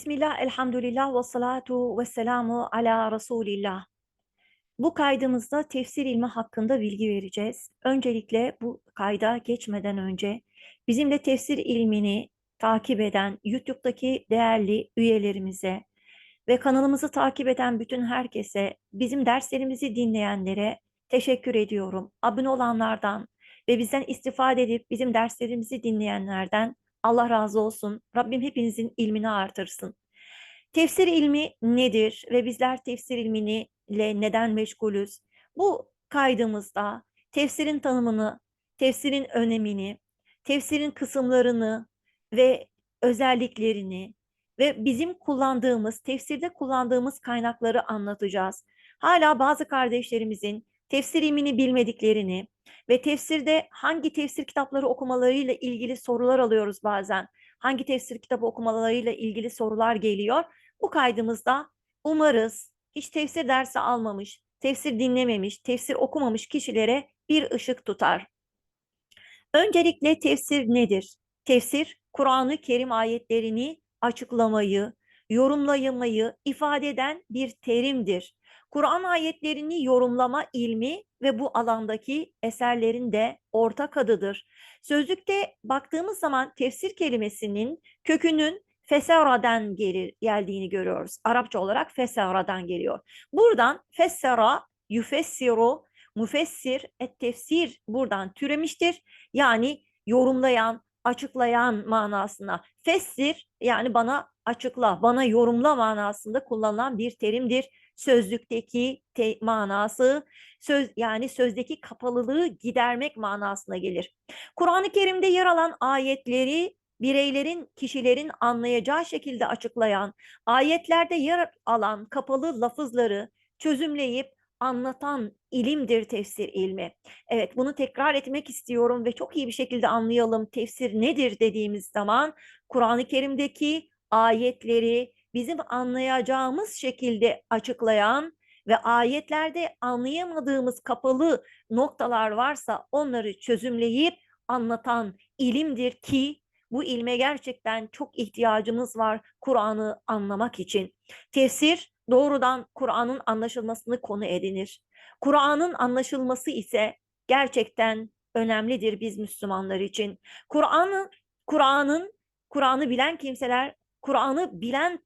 Bismillah, elhamdülillah ve salatu ve selamu ala Resulillah. Bu kaydımızda tefsir ilmi hakkında bilgi vereceğiz. Öncelikle bu kayda geçmeden önce bizimle tefsir ilmini takip eden YouTube'daki değerli üyelerimize ve kanalımızı takip eden bütün herkese, bizim derslerimizi dinleyenlere teşekkür ediyorum. Abone olanlardan ve bizden istifade edip bizim derslerimizi dinleyenlerden Allah razı olsun. Rabbim hepinizin ilmini artırsın. Tefsir ilmi nedir ve bizler tefsir ilmini ile neden meşgulüz? Bu kaydımızda tefsirin tanımını, tefsirin önemini, tefsirin kısımlarını ve özelliklerini ve bizim kullandığımız, tefsirde kullandığımız kaynakları anlatacağız. Hala bazı kardeşlerimizin tefsir ilmini bilmediklerini ve tefsirde hangi tefsir kitapları okumalarıyla ilgili sorular alıyoruz bazen. Hangi tefsir kitabı okumalarıyla ilgili sorular geliyor. Bu kaydımızda umarız hiç tefsir dersi almamış, tefsir dinlememiş, tefsir okumamış kişilere bir ışık tutar. Öncelikle tefsir nedir? Tefsir, Kur'an-ı Kerim ayetlerini açıklamayı, yorumlayamayı ifade eden bir terimdir. Kur'an ayetlerini yorumlama ilmi ve bu alandaki eserlerin de ortak adıdır. Sözlükte baktığımız zaman tefsir kelimesinin kökünün feseradan gelir, geldiğini görüyoruz. Arapça olarak feseradan geliyor. Buradan fessera, yufessiru, mufessir, et tefsir buradan türemiştir. Yani yorumlayan, açıklayan manasına. Fessir yani bana açıkla, bana yorumla manasında kullanılan bir terimdir. Sözlükteki te manası söz yani sözdeki kapalılığı gidermek manasına gelir. Kur'an-ı Kerim'de yer alan ayetleri bireylerin, kişilerin anlayacağı şekilde açıklayan, ayetlerde yer alan kapalı lafızları çözümleyip anlatan ilimdir tefsir ilmi. Evet bunu tekrar etmek istiyorum ve çok iyi bir şekilde anlayalım tefsir nedir dediğimiz zaman Kur'an-ı Kerim'deki ayetleri bizim anlayacağımız şekilde açıklayan ve ayetlerde anlayamadığımız kapalı noktalar varsa onları çözümleyip anlatan ilimdir ki bu ilme gerçekten çok ihtiyacımız var Kur'an'ı anlamak için. Tefsir doğrudan Kur'an'ın anlaşılmasını konu edinir. Kur'an'ın anlaşılması ise gerçekten önemlidir biz Müslümanlar için. Kur'an'ın Kur'an'ın Kur'an'ı bilen kimseler Kur'an'ı bilen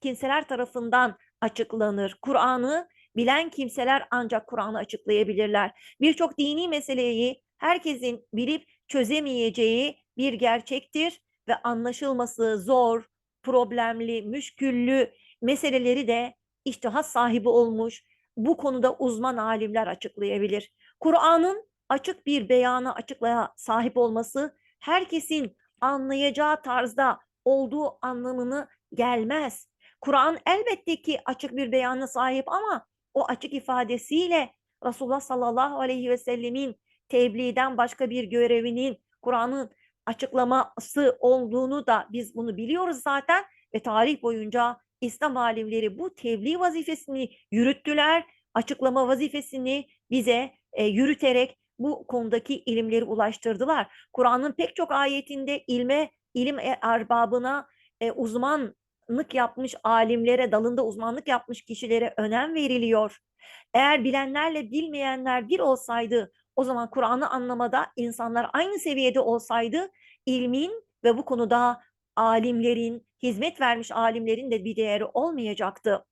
kimseler tarafından açıklanır. Kur'an'ı bilen kimseler ancak Kur'an'ı açıklayabilirler. Birçok dini meseleyi herkesin bilip çözemeyeceği bir gerçektir ve anlaşılması zor, problemli, müşküllü meseleleri de iştihat sahibi olmuş, bu konuda uzman alimler açıklayabilir. Kur'an'ın açık bir beyana açıklaya sahip olması herkesin anlayacağı tarzda olduğu anlamını gelmez. Kur'an elbette ki açık bir beyana sahip ama o açık ifadesiyle Resulullah sallallahu aleyhi ve sellemin tebliğden başka bir görevinin Kur'an'ın açıklaması olduğunu da biz bunu biliyoruz zaten ve tarih boyunca İslam alimleri bu tebliğ vazifesini yürüttüler. Açıklama vazifesini bize e, yürüterek bu konudaki ilimleri ulaştırdılar. Kur'an'ın pek çok ayetinde ilme, ilim erbabına, e, uzmanlık yapmış alimlere, dalında uzmanlık yapmış kişilere önem veriliyor. Eğer bilenlerle bilmeyenler bir olsaydı o zaman Kur'an'ı anlamada insanlar aynı seviyede olsaydı ilmin ve bu konuda alimlerin, hizmet vermiş alimlerin de bir değeri olmayacaktı.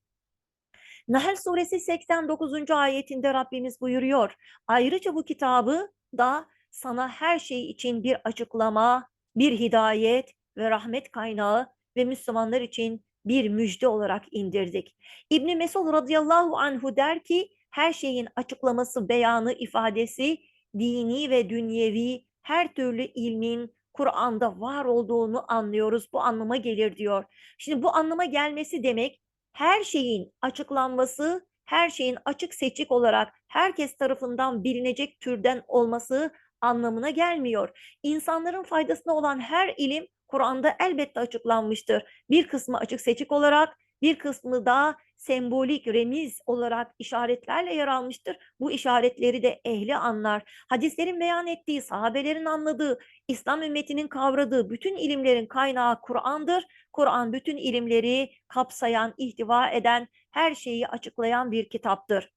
Nahl suresi 89. ayetinde Rabbimiz buyuruyor. Ayrıca bu kitabı da sana her şey için bir açıklama, bir hidayet ve rahmet kaynağı ve Müslümanlar için bir müjde olarak indirdik. İbni Mesud radıyallahu anhu der ki her şeyin açıklaması, beyanı, ifadesi dini ve dünyevi her türlü ilmin Kur'an'da var olduğunu anlıyoruz. Bu anlama gelir diyor. Şimdi bu anlama gelmesi demek her şeyin açıklanması, her şeyin açık seçik olarak herkes tarafından bilinecek türden olması anlamına gelmiyor. İnsanların faydasına olan her ilim Kur'an'da elbette açıklanmıştır. Bir kısmı açık seçik olarak, bir kısmı da sembolik, remiz olarak işaretlerle yer almıştır. Bu işaretleri de ehli anlar. Hadislerin beyan ettiği, sahabelerin anladığı, İslam ümmetinin kavradığı bütün ilimlerin kaynağı Kur'an'dır. Kur'an bütün ilimleri kapsayan, ihtiva eden, her şeyi açıklayan bir kitaptır.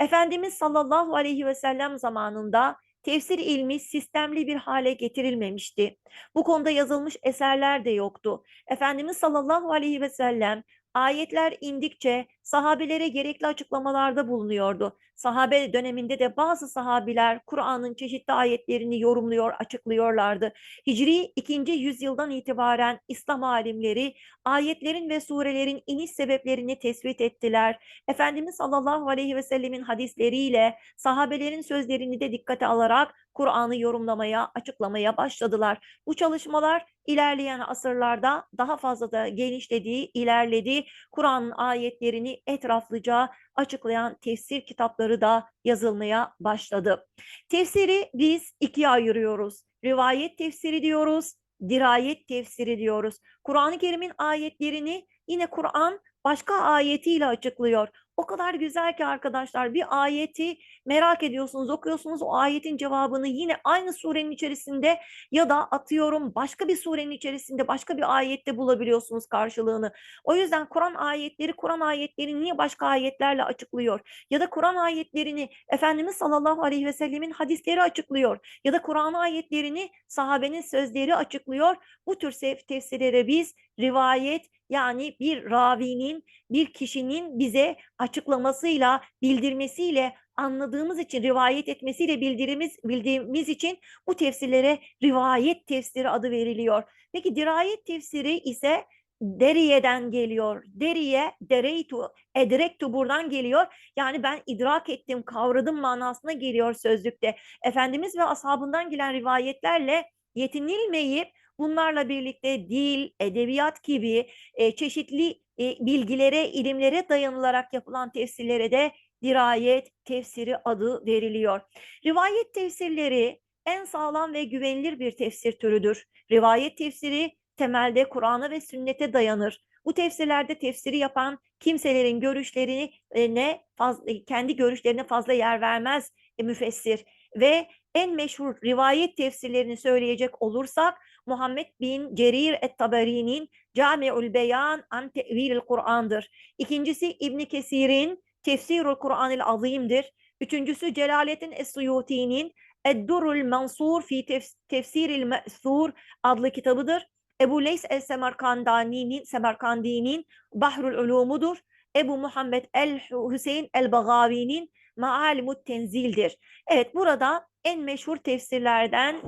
Efendimiz sallallahu aleyhi ve sellem zamanında tefsir ilmi sistemli bir hale getirilmemişti. Bu konuda yazılmış eserler de yoktu. Efendimiz sallallahu aleyhi ve sellem ayetler indikçe sahabelere gerekli açıklamalarda bulunuyordu. Sahabe döneminde de bazı sahabiler Kur'an'ın çeşitli ayetlerini yorumluyor, açıklıyorlardı. Hicri 2. yüzyıldan itibaren İslam alimleri ayetlerin ve surelerin iniş sebeplerini tespit ettiler. Efendimiz sallallahu aleyhi ve sellemin hadisleriyle sahabelerin sözlerini de dikkate alarak Kur'an'ı yorumlamaya, açıklamaya başladılar. Bu çalışmalar ilerleyen asırlarda daha fazla da genişlediği, ilerledi. Kur'an'ın ayetlerini etraflıca açıklayan tefsir kitapları da yazılmaya başladı. Tefsiri biz ikiye ayırıyoruz. Rivayet tefsiri diyoruz, dirayet tefsiri diyoruz. Kur'an-ı Kerim'in ayetlerini yine Kur'an başka ayetiyle açıklıyor. O kadar güzel ki arkadaşlar bir ayeti merak ediyorsunuz, okuyorsunuz o ayetin cevabını yine aynı surenin içerisinde ya da atıyorum başka bir surenin içerisinde başka bir ayette bulabiliyorsunuz karşılığını. O yüzden Kur'an ayetleri Kur'an ayetlerini niye başka ayetlerle açıklıyor? Ya da Kur'an ayetlerini Efendimiz sallallahu aleyhi ve sellemin hadisleri açıklıyor. Ya da Kur'an ayetlerini sahabenin sözleri açıklıyor. Bu tür tefsirlere biz rivayet yani bir ravinin, bir kişinin bize açıklamasıyla, bildirmesiyle anladığımız için, rivayet etmesiyle bildirimiz, bildiğimiz için bu tefsirlere rivayet tefsiri adı veriliyor. Peki dirayet tefsiri ise deriyeden geliyor. Deriye, dereytu, edrektu buradan geliyor. Yani ben idrak ettim, kavradım manasına geliyor sözlükte. Efendimiz ve ashabından gelen rivayetlerle yetinilmeyip bunlarla birlikte dil, edebiyat gibi e, çeşitli e, bilgilere, ilimlere dayanılarak yapılan tefsirlere de dirayet tefsiri adı veriliyor. Rivayet tefsirleri en sağlam ve güvenilir bir tefsir türüdür. Rivayet tefsiri temelde Kur'an'a ve sünnete dayanır. Bu tefsirlerde tefsiri yapan kimselerin görüşlerini e, fazla, kendi görüşlerine fazla yer vermez e, müfessir ve en meşhur rivayet tefsirlerini söyleyecek olursak Muhammed bin Cerir et-Tabari'nin Cami'ül Beyan an Tevil'il Kur'an'dır. İkincisi İbn Kesir'in Tefsirul Kur'anil Azim'dir. Üçüncüsü Celaleddin Es-Suyuti'nin Eddurul Mansur fi Tefsiril Me'sur adlı kitabıdır. Ebu Leys el-Semerkandani'nin Semerkandi'nin Bahrul Ulumudur. Ebu Muhammed el-Hüseyin el-Bagavi'nin Maalimut Tenzil'dir. Evet burada en meşhur tefsirlerden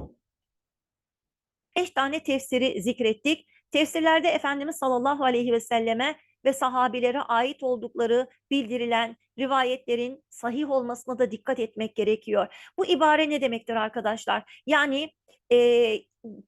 beş tane tefsiri zikrettik. Tefsirlerde Efendimiz sallallahu aleyhi ve selleme ve sahabilere ait oldukları bildirilen rivayetlerin sahih olmasına da dikkat etmek gerekiyor. Bu ibare ne demektir arkadaşlar? Yani e,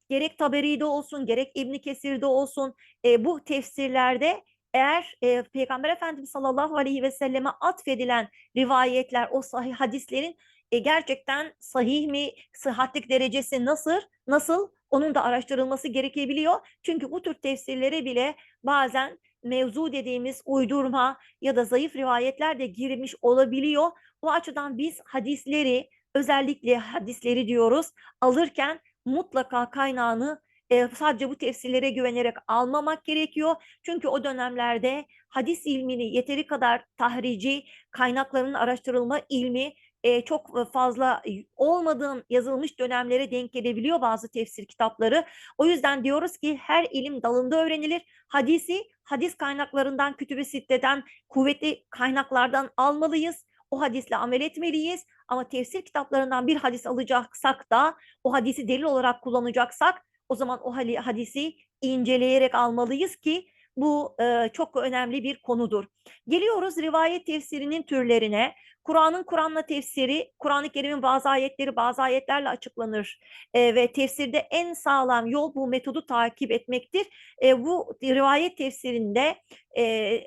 gerek Taberi'de olsun, gerek İbn Kesir'de olsun e, bu tefsirlerde eğer e, Peygamber Efendimiz sallallahu aleyhi ve selleme atfedilen rivayetler, o sahih hadislerin e, gerçekten sahih mi, sıhhatlik derecesi nasıl, nasıl onun da araştırılması gerekebiliyor. Çünkü bu tür tefsirlere bile bazen mevzu dediğimiz uydurma ya da zayıf rivayetler de girmiş olabiliyor. O açıdan biz hadisleri özellikle hadisleri diyoruz alırken mutlaka kaynağını e, sadece bu tefsirlere güvenerek almamak gerekiyor. Çünkü o dönemlerde hadis ilmini yeteri kadar tahrici, kaynakların araştırılma ilmi e, çok fazla olmadığım yazılmış dönemlere denk gelebiliyor bazı tefsir kitapları. O yüzden diyoruz ki her ilim dalında öğrenilir. Hadisi hadis kaynaklarından, kütübü sitteden, kuvvetli kaynaklardan almalıyız. O hadisle amel etmeliyiz. Ama tefsir kitaplarından bir hadis alacaksak da o hadisi delil olarak kullanacaksak o zaman o hadisi inceleyerek almalıyız ki bu e, çok önemli bir konudur. Geliyoruz rivayet tefsirinin türlerine. Kur'an'ın Kur'an'la tefsiri, Kur'an-ı Kerim'in bazı ayetleri bazı ayetlerle açıklanır e, ve tefsirde en sağlam yol bu metodu takip etmektir. E, bu rivayet tefsirinde e,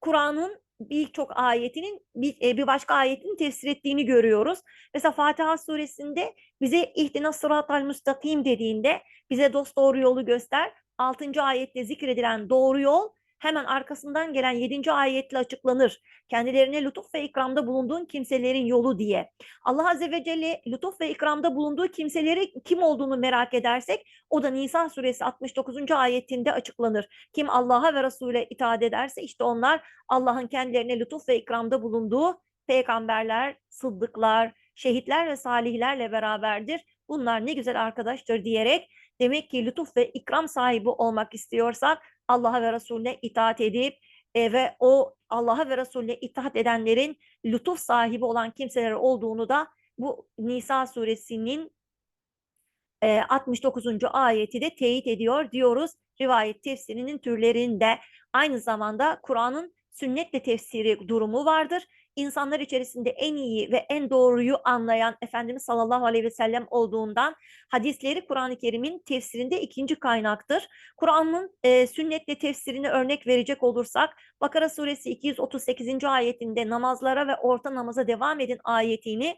Kur'an'ın birçok ayetinin bir, bir başka ayetini tefsir ettiğini görüyoruz. Mesela Fatiha suresinde bize ihtina sıratal müstakim dediğinde bize dost doğru yolu göster. 6. ayette zikredilen doğru yol hemen arkasından gelen 7. ayetle açıklanır. Kendilerine lütuf ve ikramda bulunduğun kimselerin yolu diye. Allah Azze ve Celle lütuf ve ikramda bulunduğu kimseleri kim olduğunu merak edersek o da Nisa suresi 69. ayetinde açıklanır. Kim Allah'a ve Resul'e itaat ederse işte onlar Allah'ın kendilerine lütuf ve ikramda bulunduğu peygamberler, sıddıklar, şehitler ve salihlerle beraberdir. Bunlar ne güzel arkadaştır diyerek demek ki lütuf ve ikram sahibi olmak istiyorsak Allah'a ve Resulüne itaat edip e, ve o Allah'a ve Resulüne itaat edenlerin lütuf sahibi olan kimseler olduğunu da bu Nisa suresinin e, 69. ayeti de teyit ediyor diyoruz. Rivayet tefsirinin türlerinde aynı zamanda Kur'an'ın sünnetle tefsiri durumu vardır. İnsanlar içerisinde en iyi ve en doğruyu anlayan Efendimiz sallallahu aleyhi ve sellem olduğundan hadisleri Kur'an-ı Kerim'in tefsirinde ikinci kaynaktır. Kur'an'ın e, sünnetle tefsirini örnek verecek olursak Bakara suresi 238. ayetinde namazlara ve orta namaza devam edin ayetini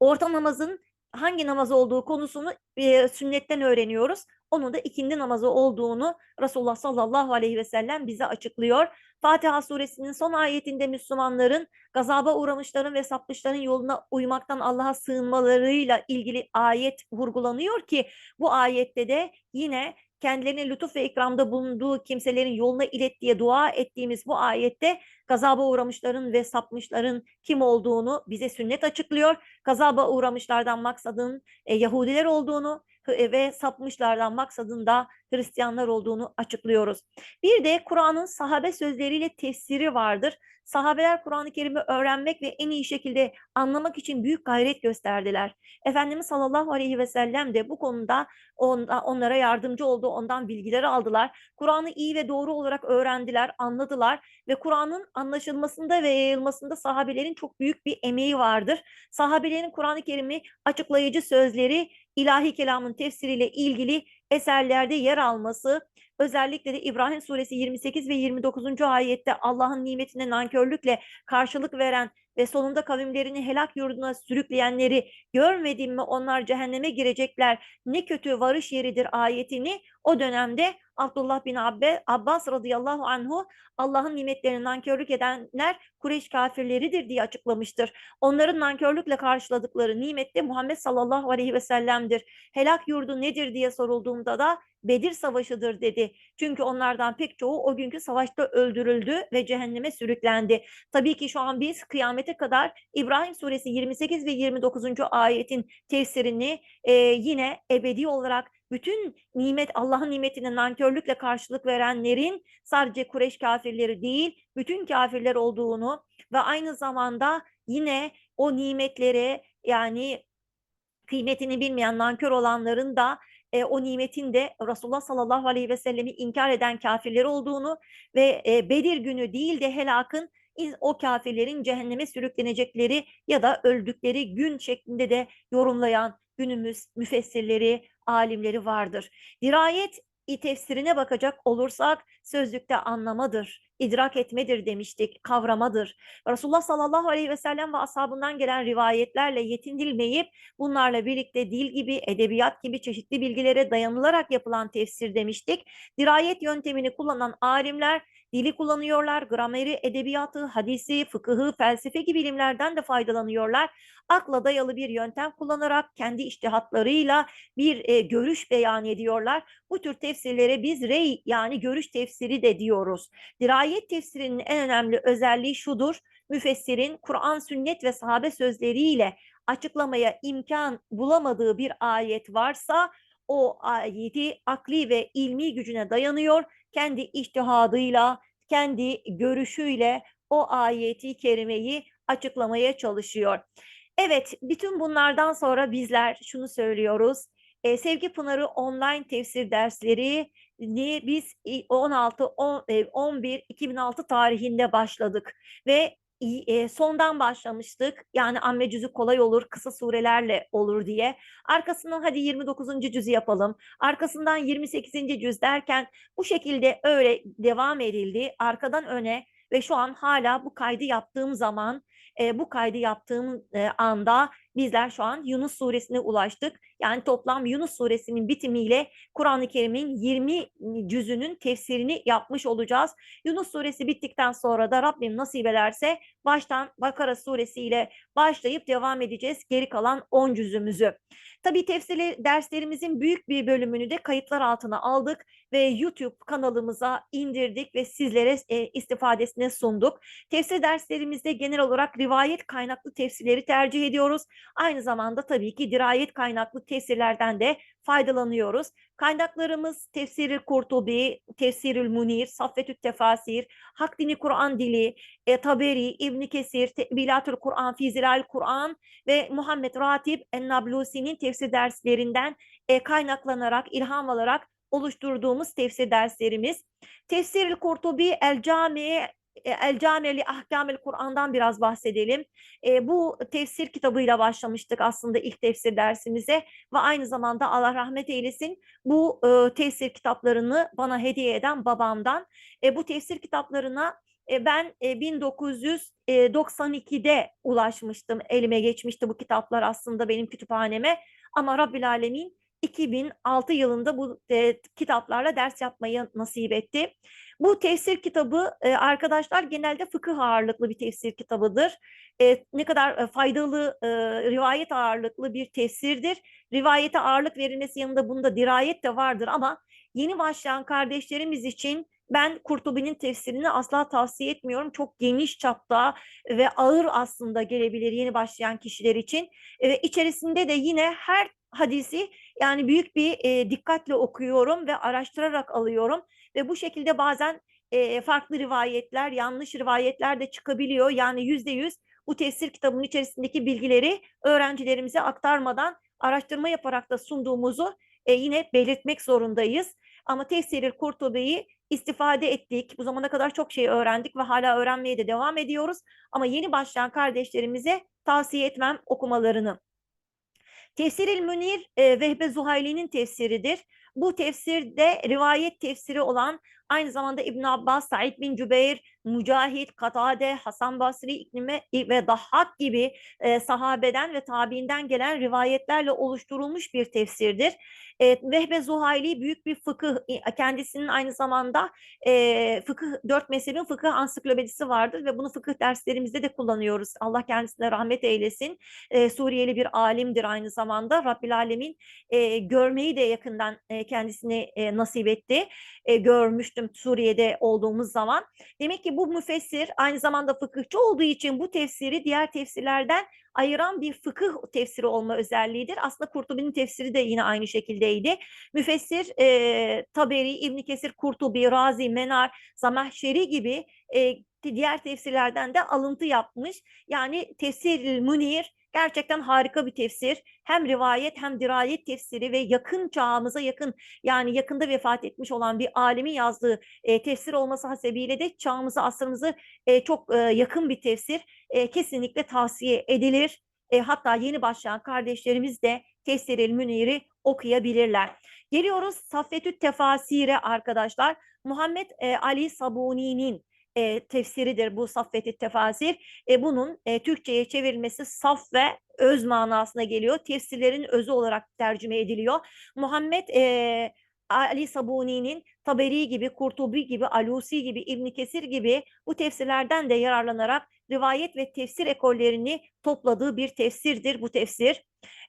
orta namazın hangi namaz olduğu konusunu e, sünnetten öğreniyoruz. Onun da ikindi namazı olduğunu Resulullah sallallahu aleyhi ve sellem bize açıklıyor. Fatiha suresinin son ayetinde Müslümanların gazaba uğramışların ve sapmışların yoluna uymaktan Allah'a sığınmalarıyla ilgili ayet vurgulanıyor ki bu ayette de yine kendilerine lütuf ve ikramda bulunduğu kimselerin yoluna ilet diye dua ettiğimiz bu ayette gazaba uğramışların ve sapmışların kim olduğunu bize sünnet açıklıyor. Gazaba uğramışlardan maksadın e, Yahudiler olduğunu e, ve sapmışlardan maksadında Hristiyanlar olduğunu açıklıyoruz. Bir de Kur'an'ın sahabe sözleriyle tefsiri vardır. Sahabeler Kur'an-ı Kerim'i öğrenmek ve en iyi şekilde anlamak için büyük gayret gösterdiler. Efendimiz sallallahu aleyhi ve sellem de bu konuda onlara yardımcı oldu, ondan bilgileri aldılar. Kur'an'ı iyi ve doğru olarak öğrendiler, anladılar ve Kur'an'ın anlaşılmasında ve yayılmasında sahabelerin çok büyük bir emeği vardır. Sahabelerin Kur'an-ı Kerim'i açıklayıcı sözleri ilahi kelamın tefsiriyle ilgili eserlerde yer alması, özellikle de İbrahim suresi 28 ve 29. ayette Allah'ın nimetine nankörlükle karşılık veren ve sonunda kavimlerini helak yurduna sürükleyenleri görmedim mi onlar cehenneme girecekler ne kötü varış yeridir ayetini o dönemde Abdullah bin Abbe, Abbas radıyallahu anhu Allah'ın nimetlerine nankörlük edenler Kureyş kafirleridir diye açıklamıştır. Onların nankörlükle karşıladıkları nimette Muhammed sallallahu aleyhi ve sellem'dir. Helak yurdu nedir diye sorulduğunda da Bedir Savaşı'dır dedi. Çünkü onlardan pek çoğu o günkü savaşta öldürüldü ve cehenneme sürüklendi. Tabii ki şu an biz kıyamete kadar İbrahim suresi 28 ve 29. ayetin tefsirini e, yine ebedi olarak bütün nimet Allah'ın nimetine nankörlükle karşılık verenlerin sadece Kureyş kafirleri değil, bütün kafirler olduğunu ve aynı zamanda yine o nimetlere yani kıymetini bilmeyen nankör olanların da e, o nimetin de Resulullah sallallahu aleyhi ve sellemi inkar eden kafirler olduğunu ve e, Bedir günü değil de helakın o kafirlerin cehenneme sürüklenecekleri ya da öldükleri gün şeklinde de yorumlayan günümüz müfessirleri, alimleri vardır. Dirayet tefsirine bakacak olursak sözlükte anlamadır, idrak etmedir demiştik, kavramadır. Resulullah sallallahu aleyhi ve sellem ve ashabından gelen rivayetlerle yetinilmeyip bunlarla birlikte dil gibi, edebiyat gibi çeşitli bilgilere dayanılarak yapılan tefsir demiştik. Dirayet yöntemini kullanan alimler dili kullanıyorlar, grameri, edebiyatı, hadisi, fıkıhı, felsefe gibi bilimlerden de faydalanıyorlar. Akla dayalı bir yöntem kullanarak kendi iştihatlarıyla bir e, görüş beyan ediyorlar. Bu tür tefsirlere biz rey yani görüş tefsiri de diyoruz. Dirayet tefsirinin en önemli özelliği şudur. Müfessirin Kur'an, sünnet ve sahabe sözleriyle açıklamaya imkan bulamadığı bir ayet varsa o ayeti akli ve ilmi gücüne dayanıyor. Kendi iştihadıyla, kendi görüşüyle o ayeti kerimeyi açıklamaya çalışıyor. Evet, bütün bunlardan sonra bizler şunu söylüyoruz. E, Sevgi Pınarı online tefsir dersleri ni biz 16 10, 11 2006 tarihinde başladık ve e, sondan başlamıştık. Yani amme cüzü kolay olur, kısa surelerle olur diye. Arkasından hadi 29. cüzü yapalım. Arkasından 28. cüz derken bu şekilde öyle devam edildi. Arkadan öne ve şu an hala bu kaydı yaptığım zaman e, bu kaydı yaptığım e, anda bizler şu an Yunus suresine ulaştık. Yani toplam Yunus suresinin bitimiyle Kur'an-ı Kerim'in 20 cüzünün tefsirini yapmış olacağız. Yunus suresi bittikten sonra da Rabbim nasip ederse baştan Bakara suresiyle başlayıp devam edeceğiz geri kalan 10 cüzümüzü. Tabii tefsir derslerimizin büyük bir bölümünü de kayıtlar altına aldık ve YouTube kanalımıza indirdik ve sizlere e, istifadesine sunduk. Tefsir derslerimizde genel olarak rivayet kaynaklı tefsirleri tercih ediyoruz. Aynı zamanda tabii ki dirayet kaynaklı tefsirlerden de faydalanıyoruz. Kaynaklarımız Tefsir-i Kurtubi, Tefsirül Munir, Saffetü't Tefasir, Hak Dini Kur'an Dili, e, Taberi, İbn Kesir, Tebilatül Kur'an, Fizilal Kur'an ve Muhammed Ratib Ennablusi'nin tefsir derslerinden e, kaynaklanarak, ilham alarak oluşturduğumuz tefsir derslerimiz. Tefsir-i Kurtubi El Cami El Cameli Ahkamel Kur'an'dan biraz bahsedelim. E, bu tefsir kitabıyla başlamıştık aslında ilk tefsir dersimize ve aynı zamanda Allah rahmet eylesin bu e, tefsir kitaplarını bana hediye eden babamdan. E, bu tefsir kitaplarına e, ben e, 1992'de ulaşmıştım, elime geçmişti bu kitaplar aslında benim kütüphaneme ama Rabbil Alemin 2006 yılında bu e, kitaplarla ders yapmayı nasip etti. Bu tefsir kitabı e, arkadaşlar genelde fıkıh ağırlıklı bir tefsir kitabıdır. E, ne kadar e, faydalı e, rivayet ağırlıklı bir tefsirdir. Rivayete ağırlık verilmesi yanında bunda dirayet de vardır ama yeni başlayan kardeşlerimiz için ben Kurtubi'nin tefsirini asla tavsiye etmiyorum. Çok geniş çapta ve ağır aslında gelebilir yeni başlayan kişiler için. Ve içerisinde de yine her hadisi yani büyük bir e, dikkatle okuyorum ve araştırarak alıyorum ve bu şekilde bazen e, farklı rivayetler, yanlış rivayetler de çıkabiliyor. Yani yüzde yüz bu tefsir kitabının içerisindeki bilgileri öğrencilerimize aktarmadan araştırma yaparak da sunduğumuzu e, yine belirtmek zorundayız. Ama tefsir Kurtubi'yi istifade ettik. Bu zamana kadar çok şey öğrendik ve hala öğrenmeye de devam ediyoruz. Ama yeni başlayan kardeşlerimize tavsiye etmem okumalarını. Tefsir-i Münir e, Vehbe Zuhayli'nin tefsiridir. Bu tefsirde rivayet tefsiri olan aynı zamanda İbn Abbas, Said bin Cübeyr, Mücahit, Katade, Hasan Basri, İknime ve Dahhak gibi e, sahabeden ve tabiinden gelen rivayetlerle oluşturulmuş bir tefsirdir. E, Vehbe Zuhayli büyük bir fıkıh, kendisinin aynı zamanda e, fıkıh, dört mezhebin fıkıh ansiklopedisi vardır ve bunu fıkıh derslerimizde de kullanıyoruz. Allah kendisine rahmet eylesin. E, Suriyeli bir alimdir aynı zamanda. Rabbil Alemin e, görmeyi de yakından e, kendisine e, nasip etti. E, görmüştüm Suriye'de olduğumuz zaman. Demek ki bu müfessir aynı zamanda fıkıhçı olduğu için bu tefsiri diğer tefsirlerden ayıran bir fıkıh tefsiri olma özelliğidir. Aslında Kurtubi'nin tefsiri de yine aynı şekildeydi. Müfessir e, Taberi, İbn Kesir, Kurtubi, Razi, Menar, Zamahşeri gibi e, diğer tefsirlerden de alıntı yapmış. Yani tefsir Münir Gerçekten harika bir tefsir. Hem rivayet hem dirayet tefsiri ve yakın çağımıza yakın yani yakında vefat etmiş olan bir alimin yazdığı e, tefsir olması hasebiyle de çağımıza asrımızı e, çok e, yakın bir tefsir. E, kesinlikle tavsiye edilir. E, hatta yeni başlayan kardeşlerimiz de Tefsir-i Münir'i okuyabilirler. Geliyoruz Saffetü Tefasire arkadaşlar. Muhammed e, Ali Sabuni'nin e, tefsiridir bu saffeti tefasir. E, bunun e, Türkçe'ye çevrilmesi saf ve öz manasına geliyor. Tefsirlerin özü olarak tercüme ediliyor. Muhammed e, Ali Sabuni'nin Taberi gibi, Kurtubi gibi, Alusi gibi, İbn Kesir gibi bu tefsirlerden de yararlanarak rivayet ve tefsir ekollerini topladığı bir tefsirdir bu tefsir.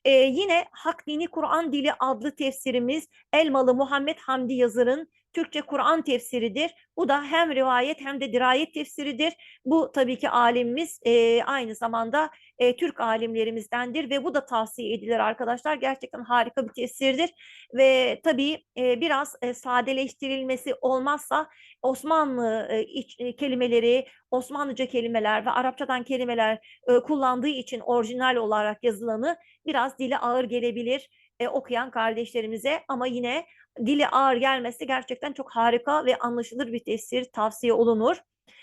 Ee, yine Hak Dini Kur'an Dili adlı tefsirimiz Elmalı Muhammed Hamdi Yazır'ın Türkçe Kur'an tefsiridir. Bu da hem rivayet hem de dirayet tefsiridir. Bu tabii ki alimimiz e, aynı zamanda e, Türk alimlerimizdendir ve bu da tavsiye edilir arkadaşlar. Gerçekten harika bir tefsirdir ve tabii e, biraz e, sadeleştirilmesi olmazsa Osmanlı e, iç, e, kelimeleri, Osmanlıca kelimeler ve Arapçadan kelimeler e, kullandığı için orijinal olarak yazılanı biraz dili ağır gelebilir e, okuyan kardeşlerimize ama yine dili ağır gelmesi gerçekten çok harika ve anlaşılır bir tefsir tavsiye olunur.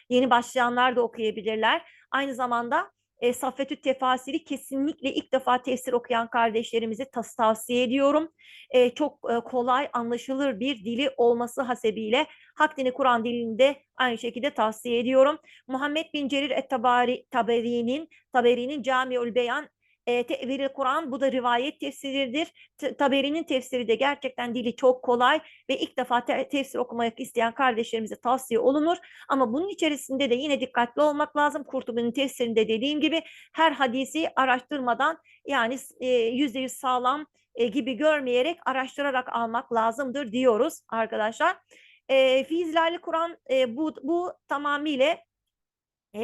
Yeni başlayanlar da okuyabilirler. Aynı zamanda e, Saffetü Tefasiri kesinlikle ilk defa tefsir okuyan kardeşlerimize tas tavsiye ediyorum. E, çok e, kolay anlaşılır bir dili olması hasebiyle Hak Dini Kur'an dilinde aynı şekilde tavsiye ediyorum. Muhammed bin Cerir et-Tabari'nin Taberi'nin Camiül Beyan e, Tevilil Kur'an bu da rivayet tefsiridir. T- Taberi'nin tefsiri de gerçekten dili çok kolay ve ilk defa te- tefsir okumak isteyen kardeşlerimize tavsiye olunur. Ama bunun içerisinde de yine dikkatli olmak lazım. Kurtubi'nin tefsirinde dediğim gibi her hadisi araştırmadan yani yüzde yüz sağlam e, gibi görmeyerek araştırarak almak lazımdır diyoruz arkadaşlar. E, Fizlali Kur'an e, bu, bu tamamıyla e,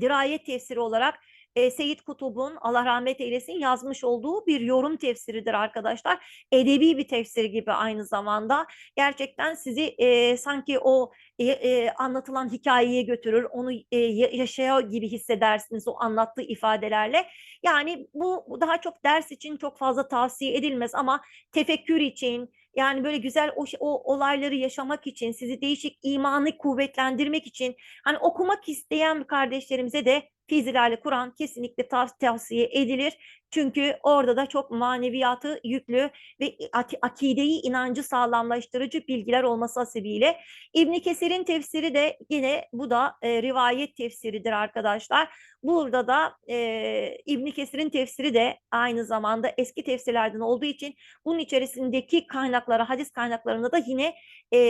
dirayet tefsiri olarak e, Seyyid Kutub'un Allah rahmet eylesin yazmış olduğu bir yorum tefsiridir arkadaşlar. Edebi bir tefsir gibi aynı zamanda. Gerçekten sizi e, sanki o e, e, anlatılan hikayeye götürür, onu e, yaşaya gibi hissedersiniz o anlattığı ifadelerle. Yani bu daha çok ders için çok fazla tavsiye edilmez ama tefekkür için, yani böyle güzel o, o olayları yaşamak için, sizi değişik imanı kuvvetlendirmek için hani okumak isteyen kardeşlerimize de Fizilali Kur'an kesinlikle tavsiye edilir. Çünkü orada da çok maneviyatı yüklü ve akideyi inancı sağlamlaştırıcı bilgiler olması hasebiyle. İbn Kesir'in tefsiri de yine bu da e, rivayet tefsiridir arkadaşlar. Burada da e, İbn Kesir'in tefsiri de aynı zamanda eski tefsirlerden olduğu için bunun içerisindeki kaynaklara, hadis kaynaklarında da yine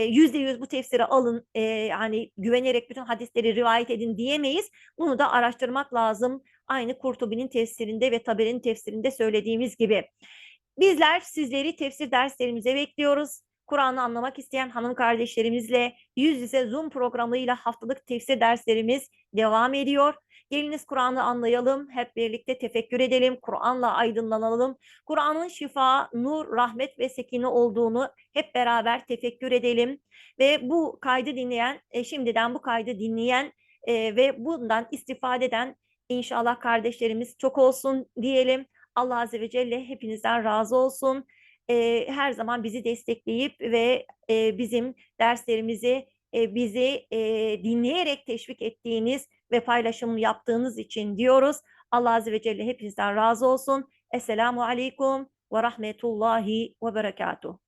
yüzde yüz bu tefsiri alın, e, yani güvenerek bütün hadisleri rivayet edin diyemeyiz. Bunu da araştırmak lazım. Aynı Kurtubi'nin tefsirinde ve Taberi'nin tefsirinde söylediğimiz gibi. Bizler sizleri tefsir derslerimize bekliyoruz. Kur'an'ı anlamak isteyen hanım kardeşlerimizle yüz yüze Zoom programıyla haftalık tefsir derslerimiz devam ediyor. Geliniz Kur'an'ı anlayalım, hep birlikte tefekkür edelim, Kur'an'la aydınlanalım. Kur'an'ın şifa, nur, rahmet ve sekine olduğunu hep beraber tefekkür edelim. Ve bu kaydı dinleyen, e, şimdiden bu kaydı dinleyen e, ve bundan istifade eden inşallah kardeşlerimiz çok olsun diyelim. Allah Azze ve Celle hepinizden razı olsun. E, her zaman bizi destekleyip ve e, bizim derslerimizi e, bizi e, dinleyerek teşvik ettiğiniz ve paylaşım yaptığınız için diyoruz. Allah Azze ve Celle hepinizden razı olsun. Esselamu Aleyküm ve Rahmetullahi ve Berekatuhu.